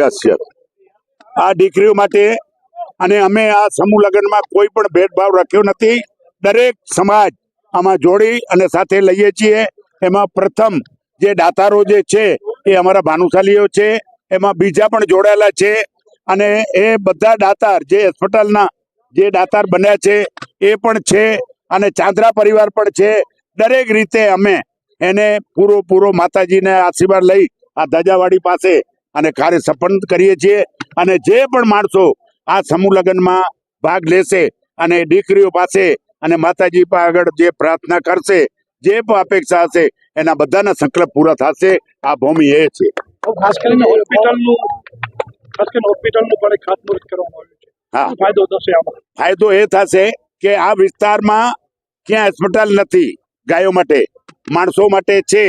Yes આ દીકરીઓ માટે અને અમે આ સમૂહ લગ્નમાં કોઈ પણ ભેદભાવ રાખ્યો નથી. દરેક સમાજ આમાં જોડી અને સાથે લઈએ છીએ. એમાં પ્રથમ જે દાતારો જે છે એ અમારા ભાનુશાલીઓ છે. એમાં બીજા પણ જોડાયેલા છે. અને એ બધા દાતાર જે હોસ્પિટલના જે દાતાર બન્યા છે એ પણ છે અને ચાંદરા પરિવાર પણ છે. દરેક રીતે અમે એને પૂરો પૂરો માતાજીને આશીર્વાદ લઈ આ ધજાવાડી પાસે અને કાર્ય સફળ કરીએ છીએ. અને જે પણ માણસો આ સમૂહ લગ્નમાં ભાગ લેશે અને દીકરીઓ પાસે અને માતાજી આગળ જે પ્રાર્થના કરશે જે પણ અપેક્ષા હશે એના બધાના સંકલ્પ પૂરા થશે. આ ભૂમિ એ છે. ખાસ કરીને હોસ્પિટલનું ખાસ કરીને હોસ્પિટલનું પણ ખાતમુહૂર્ત કરવામાં આવ્યું છે. હા. ફાયદો થશે આમાં? ફાયદો એ થશે કે આ વિસ્તારમાં ક્યાં હોસ્પિટલ નથી ગાયો માટે. માણસો માટે છે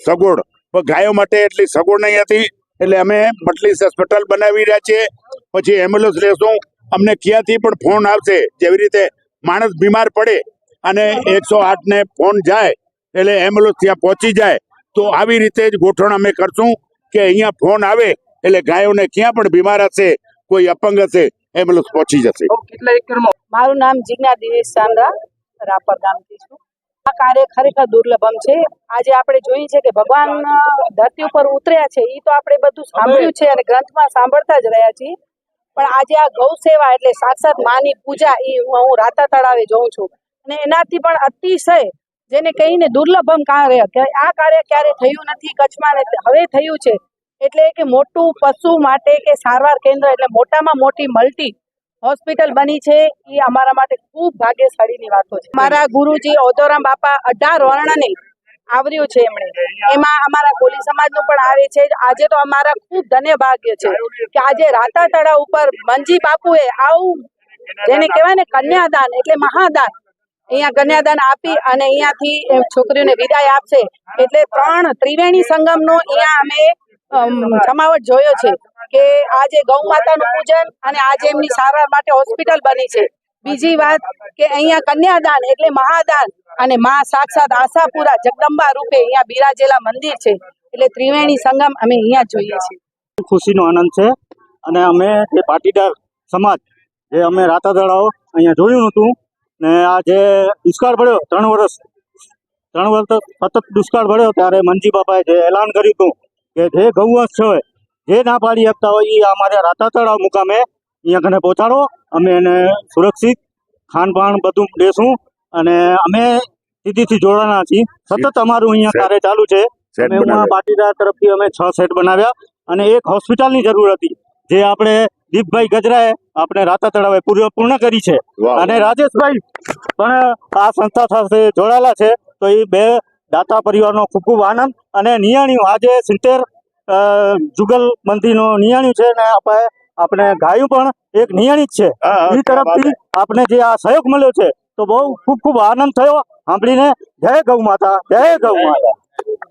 સગવડ. પણ ગાયો માટે એટલી સગવડ નહીં હતી એટલે અમે મટલી હોસ્પિટલ બનાવી રહ્યા છીએ. પછી એમ્બ્યુલન્સ લેશું. અમને ક્યાંથી પણ ફોન આવશે જેવી રીતે માણસ બીમાર પડે અને એકસો આઠ ને ફોન જાય એટલે એમ્બ્યુલન્સ ત્યાં પહોંચી જાય તો આવી રીતે જ ગોઠવણ અમે કરશું કે અહીંયા ફોન આવે એટલે ગાયોને ક્યાં પણ બીમાર હશે કોઈ અપંગ હશે એમ્બ્યુલન્સ પહોંચી જશે. મારું નામ જીજ્ઞા દિનેશ ચાંદ્રા રાપર ગામથી છું. આ કાર્ય ખરેખર દુર્લભમ છે. આજે આપણે જોઈએ છે કે ભગવાન ધરતી ઉપર ઉતર્યા છે. એ તો આપણે બધું સાંભળ્યું છે અને ગ્રંથમાં સાંભળતા જ રહ્યા છીએ. પણ આજે આ ગૌ સેવા એટલે સાક્ષાત માની પૂજા એ હું રાતા તળાવે જોઉં છું. અને એનાથી પણ અતિશય જેને કહીને દુર્લભમ કાર્ય આ કાર્ય ક્યારે થયું નથી કચ્છમાં હવે થયું છે. એટલે કે મોટું પશુ માટે કે સારવાર કેન્દ્ર એટલે મોટામાં મોટી મલ્ટી હોસ્પિટલ બની છે એ અમારા માટે ખૂબ ભાગ્યશાળીની વાતો છે. મારા ગુરુજી ઓધોરામ બાપા અઢાર વર્ણને આવર્યું છે એમણે. એમાં અમારા કોલી સમાજનું પણ આવે છે. આજે તો અમારા ખૂબ ધન્ય ભાગ્ય છે કે આજે રાતા તળાવ ઉપર મંજી બાપુએ આવું જેને કહેવાય ને કન્યાદાન એટલે મહાદાન અહીંયા કન્યાદાન આપી અને અહીંયાથી છોકરીઓને વિદાય આપશે. એટલે ત્રણ ત્રિવેણી સંગમનો અહીંયા અમ, જમાવટ જોયો છે. કે આજે ગૌ માતાનું પૂજન અને આજે એમની સારવાર માટે હોસ્પિટલ બની છે. બીજી વાત કે અહીંયા કન્યાદાન એટલે મહાદાન અને મા સાક્ષાત આશાપુરા જગદંબા રૂપે અહીંયા બિરાજેલા મંદિર છે. એટલે ત્રિવેણી સંગમ અમે અહીંયા જોઈએ છીએ. ખુશીનો આનંદ છે અને અમે જે પાટીદાર સમાજ જે અમે રાતા દડાઓ અહીંયા જોયું હતું ને આ જે દુષ્કાળ પડ્યો ત્રણ વર્ષ ત્રણ વર્ષ સતત દુષ્કાળ પડ્યો ત્યારે મનજી બાપાએ જે એલાન કર્યું હતું કે જે ગૌવંશ છે જે ના પાડી શકતા હોય એ અમારે રાતા તળાવ મુકામે અહીંયા કને પહોંચાડો. અમે એને સુરક્ષિત ખાનપાન બધું દેશું અને અમે સીધીથી જોડાના છીએ. સતત અમારું અહીંયા કાર્ય ચાલુ છે. પાટીદાર તરફથી અમે છ સેટ બનાવ્યા અને એક હોસ્પિટલની જરૂર હતી. જે આપણે દીપભાઈ ગજરાએ આપણે રાતા તળાવે પૂર્ણ કરી છે. અને રાજેશભાઈ પણ આ સંસ્થા સાથે જોડાયેલા છે. તો એ બે દાતા પરિવારનો ખૂબ ખૂબ આનંદ અને નિયાણીઓ આજે સિત્તેર જુગલ મંદિરનો નિયાણ્યું છે અને આપણે આપણે ગાયું પણ એક નિયાણી જ છે. એ તરફથી આપણે જે આ સહયોગ મળ્યો છે તો બહુ ખૂબ ખૂબ આનંદ થયો. સાંભળીને જય ગૌ માતા જય ગૌ માતા.